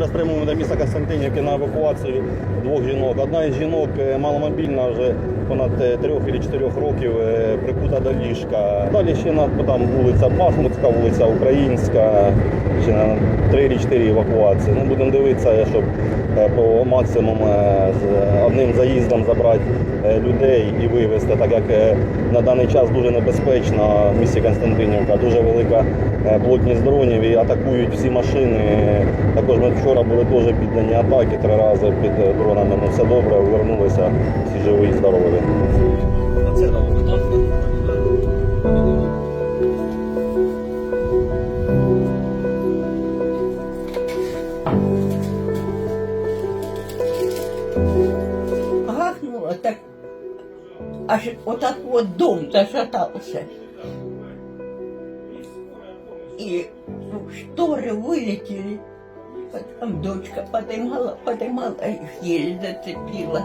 зараз прямуємо до міста Константинівки на евакуацію двох жінок. Одна із жінок е, маломобільна вже понад е, трьох чи чотирьох років е, прикута до ліжка. Далі ще на там вулиця Бахмутська, вулиця Українська, ще на 3 чи 4 евакуації. Ну, будемо дивитися, щоб по максимуму з одним заїздом забрати людей і вивезти, так як на даний час дуже небезпечно в місті Константинівка, дуже велика плотність дронів і атакують всі машини. Також ми вчора були теж піддані атаки три рази під дронами. Ну все добре, повернулися, всі живі і здорові. гахнуло, так аж отак вот дом зашатался. И шторы вылетели. Потом дочка подымала, подымала их еле зацепила.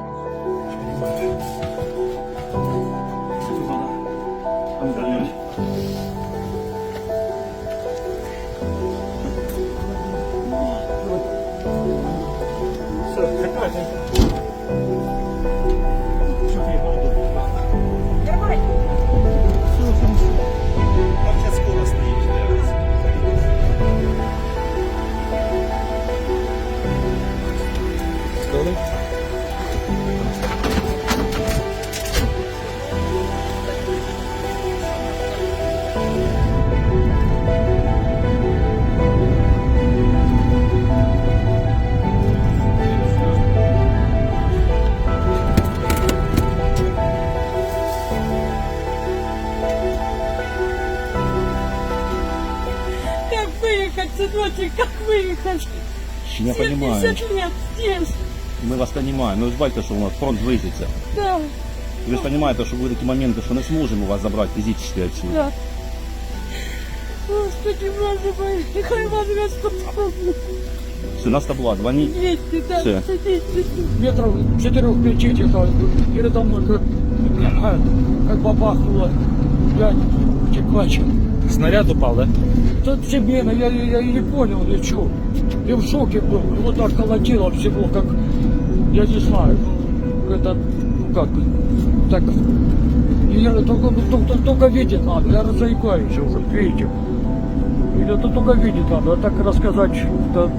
выехать, сыночек, как выехать? Я понимаю. 70 лет здесь, Ми вас розуміємо. Ну ви ж бачите, що у нас фронт близиться. да, Ви ж розумієте, що будуть такі моменти, що не зможемо вас забрати фізично відсюди. да. Господи, боже мой, нехай вас Господь помнит. Все, нас була, дзвоніть. Едьте, да, Все. садитесь. метров четырех-пяти где-то передо мной как, а, как бабахнуло. Я чекача. Снаряд упал, да? Тут себе, я, я, я и не понял ничего. Я в шоке был. Вот так колотило всего, как, я не знаю, это, ну как, так, и я только, ну, только, только видеть надо, я разаикаюсь уже, видите. Или это только видеть надо, а так рассказать, что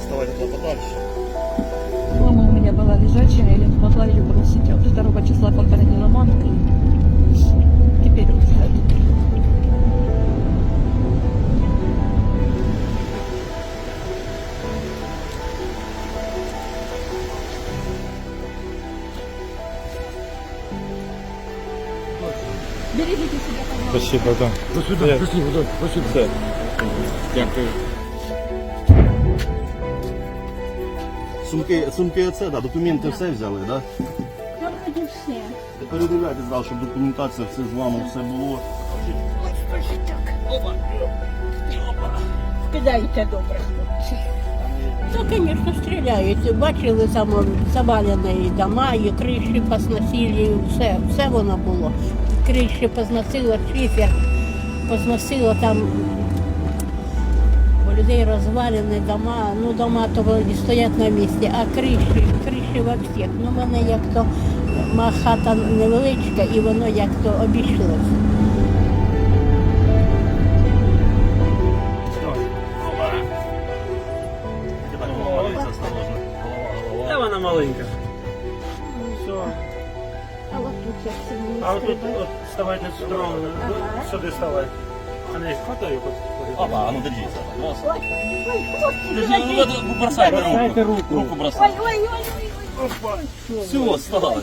Вставайте подальше. Берегите себя, пожалуйста. Спасибо, да. До свидания, спасибо, да, спасибо. Дякую. Сумки, сумки оце, да, документи все взяли, да? Там вроде все. Передивляйтесь, да, щоб документація все з вами все було. Кидайте добре, хлопці. Ну, звісно, стріляють. Бачили там завалені дома, і криші посносили, все, все воно було. Криші позносило, шифер позносило там. У людей розвалені дома, ну дома того не стоять на місці, а криші, криші во всіх. Ну, мене як то ма- хата невеличка і воно як то обійшлося. Та вона маленька. А от тут от, ставайте сюди, сюди ставай. А не хватаю Опа, а ну держіться. Ой, ой, хлопці, Бросайте руку. Руку. Руку бросайте. ой, ой, ой, ой, ой. Все, вставай.